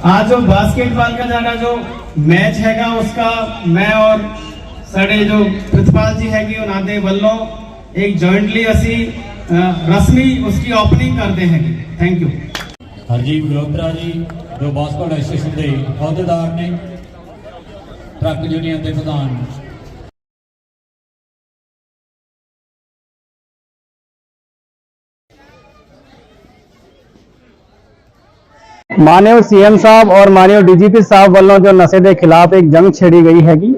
आज जो बास्केटबॉल का जाना जो मैच हैगा उसका मैं और साढ़े जो पृथपाल जी हैगी उन्होंने वालों एक जॉइंटली असी रस्मी उसकी ओपनिंग करते हैं थैंक यू ਹਰਜੀਤ ਗਲੋਤਰਾ ਜੀ ਜੋ ਬਾਸਕਟ ਐਸੋਸੀਏਸ਼ਨ ਦੇ ਅਹੁਦੇਦਾਰ ਨੇ ਟਰੱਕ ਯੂਨੀਅਨ ਦੇ ਪ੍ਰਧਾਨ ਮਾਨਯੋਗ ਸੀਐਮ ਸਾਹਿਬ ਔਰ ਮਾਨਯੋਗ ਡੀਜੀਪੀ ਸਾਹਿਬ ਵੱਲੋਂ ਜੋ ਨਸ਼ੇ ਦੇ ਖਿਲਾਫ ਇੱਕ ਜੰਗ ਛੇੜੀ ਗਈ ਹੈਗੀ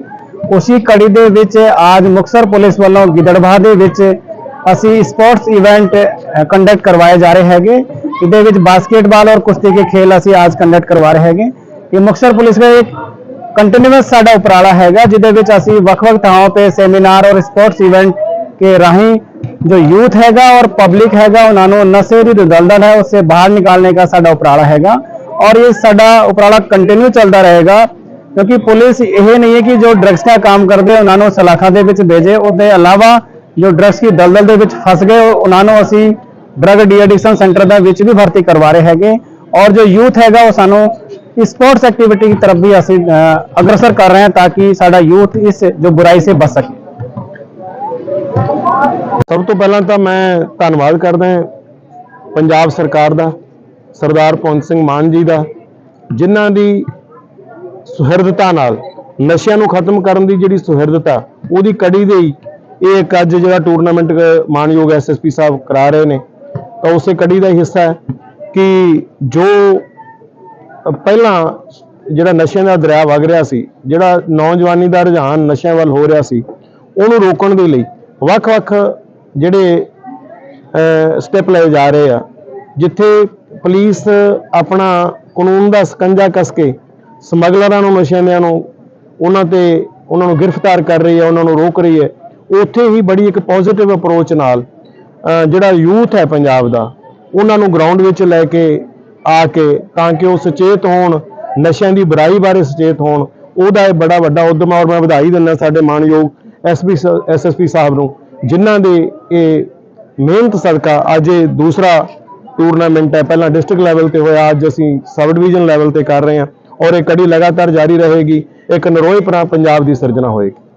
ਉਸੇ ਕੜੀ ਦੇ ਵਿੱਚ ਅੱਜ ਮੁਕਤਸਰ ਪੁਲਿਸ ਵੱਲੋਂ ਗਿੱਦੜਬਾਹ ਦੇ ਵਿੱਚ ਅਸੀਂ ਸਪੋਰਟਸ ਇਵੈਂਟ ਕੰਡਕਟ ਕਰਵਾਏ ਜਾ ਰਹੇ ਹੈਗੇ ਇਹਦੇ ਵਿੱਚ ਬਾਸਕਟਬਾਲ ਔਰ ਕੁਸ਼ਤੀ ਕੇ ਖੇਲ ਅਸੀਂ ਅੱਜ ਕੰਡਕਟ ਕਰਵਾ ਰਹੇ ਹੈਗੇ ਇਹ ਮੁਕਤਸਰ ਪੁਲਿਸ ਦਾ ਇੱਕ ਕੰਟੀਨਿਊਸ ਸਾਡਾ ਉਪਰਾਲਾ ਹੈਗਾ ਜਿਹਦੇ ਵਿੱਚ ਅਸੀਂ ਵੱਖ-ਵੱਖ ਥਾਵਾਂ ਤੇ ਸੈਮੀਨਾਰ ਔਰ ਸਪੋਰਟਸ ਇਵੈਂਟ के राही जो यूथ हैगा और पब्लिक हैगा उन्होंने नशे की जो दलदल है उससे बाहर निकालने का साडा उपराला हैगा और ये साडा उपराला कंटिन्यू चलता रहेगा क्योंकि पुलिस ਇਹ ਨਹੀਂ ਹੈ ਕਿ ਜੋ ਡਰੱਗਸ ਦਾ ਕੰਮ ਕਰਦੇ ਉਹਨਾਂ ਨੂੰ ਸਲਾਖਾਂ ਦੇ ਵਿੱਚ ਭੇਜੇ ਉਹਦੇ ਇਲਾਵਾ ਜੋ ਡਰੱਗਸ ਦੀ ਦਲਦਲ ਦੇ ਵਿੱਚ ਫਸ ਗਏ ਉਹਨਾਂ ਨੂੰ ਅਸੀਂ ਡਰੱਗ ਡੀਐਡਿਕਸ਼ਨ ਸੈਂਟਰ ਦਾ ਵਿੱਚ ਵੀ ਭਰਤੀ ਕਰਵਾ ਰਹੇ ਹੈਗੇ ਔਰ ਜੋ ਯੂਥ ਹੈਗਾ ਉਹ ਸਾਨੂੰ ਸਪੋਰਟਸ ਐਕਟੀਵਿਟੀ ਦੀ ਤਰਫ ਵੀ ਅਸੀਂ ਅ, ਅਗਰਸਰ ਕਰ ਰਹੇ ਹਾਂ ਤਾਂ ਕਿ ਸਾਡਾ ਯੂਥ ਇਸ ਜੋ ਬੁਰਾਈ ਸੇ ਬਚ ਸਕੇ ਸਭ ਤੋਂ ਪਹਿਲਾਂ ਤਾਂ ਮੈਂ ਧੰਨਵਾਦ ਕਰਦਾ ਹਾਂ ਪੰਜਾਬ ਸਰਕਾਰ ਦਾ ਸਰਦਾਰ ਪਵਨ ਸਿੰਘ ਮਾਨ ਜੀ ਦਾ, ਜਿਨ੍ਹਾਂ ਦੀ ਸੁਹਿਰਦਤਾ ਨਾਲ ਨਸ਼ਿਆਂ ਨੂੰ ਖਤਮ ਕਰਨ ਦੀ ਜਿਹੜੀ ਸੁਹਿਰਦਤਾ, ਉਹਦੀ ਕੜੀ ਦੇ ਹੀ ਇਹ ਇੱਕ ਅੱਜ ਜਿਹੜਾ ਟੂਰਨਾਮੈਂਟ ਮਾਨਯੋਗ ਐਸਐਸਪੀ ਸਾਹਿਬ ਕਰਾ ਰਹੇ ਨੇ, ਤਾਂ ਉਸੇ ਕੜੀ ਦਾ ਹੀ ਹਿੱਸਾ ਹੈ ਕਿ ਜੋ ਪਹਿਲਾਂ ਜਿਹੜਾ ਨਸ਼ਿਆਂ ਦਾ ਦਰਿਆ ਵਗ ਰਿਹਾ ਸੀ, ਜਿਹੜਾ ਨੌਜਵਾਨੀ ਦਾ ਰੁਝਾਨ ਨਸ਼ਿਆਂ ਵੱਲ ਹੋ ਰਿਹਾ ਸੀ, ਉਹਨੂੰ ਰੋਕਣ ਦੇ ਲਈ ਵੱਖ-ਵੱਖ ਜਿਹੜੇ ਸਟੈਪ ਲਏ ਜਾ ਰਹੇ ਆ, ਜਿੱਥੇ ਪੁਲਿਸ ਆਪਣਾ ਕਾਨੂੰਨ ਦਾ ਸਕੰਜਾ ਕੱਸ ਕੇ ਸਮਗਲਰਾਂ ਨੂੰ, ਨਸ਼ਿਆਂ ਨੂੰ, ਉਹਨਾਂ ਤੇ ਉਹਨਾਂ ਨੂੰ ਗ੍ਰਿਫਤਾਰ ਕਰ ਰਹੀ ਹੈ, ਉਹਨਾਂ ਨੂੰ ਰੋਕ ਰਹੀ ਹੈ। ਉੱਥੇ ਹੀ ਬੜੀ ਇੱਕ ਪੋਜ਼ਿਟਿਵ ਅਪਰੋਚ ਨਾਲ ਜਿਹੜਾ ਯੂਥ ਹੈ ਪੰਜਾਬ ਦਾ, ਉਹਨਾਂ ਨੂੰ ਗਰਾਊਂਡ ਵਿੱਚ ਲੈ ਕੇ ਆ ਕੇ ਤਾਂ ਕਿ ਉਹ ਸੁਚੇਤ ਹੋਣ, ਨਸ਼ਿਆਂ ਦੀ ਬੁਰਾਈ ਬਾਰੇ ਸੁਚੇਤ ਹੋਣ, ਉਹਦਾ ਇਹ ਬੜਾ ਵੱਡਾ ਉਦਮ ਔਰ ਮੈਂ ਵਧਾਈ ਦਿੰਦਾ ਸਾਡੇ ਮਾਨਯੋਗ ਐਸਪੀ ਐਸਐਸਪੀ ਸਾਹਿਬ ਨੂੰ, ਜਿਨ੍ਹਾਂ ਦੇ ਇਹ ਮਿਹਨਤ ਸਦਕਾ ਅੱਜ ਇਹ ਦੂਸਰਾ ਟੂਰਨਾਮੈਂਟ ਹੈ। ਪਹਿਲਾਂ ਡਿਸਟ੍ਰਿਕਟ ਲੈਵਲ ਤੇ ਹੋਇਆ, ਅੱਜ ਅਸੀਂ ਸਬ ਡਿਵੀਜ਼ਨ ਲੈਵਲ ਤੇ ਕਰ ਰਹੇ ਹਾਂ। ਔਰ ਇਹ ਕੜੀ ਲਗਾਤਾਰ ਜਾਰੀ ਰਹੇਗੀ। ਇੱਕ ਨਰੋਏ ਪੰਜਾਬ ਦੀ ਸਿਰਜਣਾ ਹੋਏਗੀ।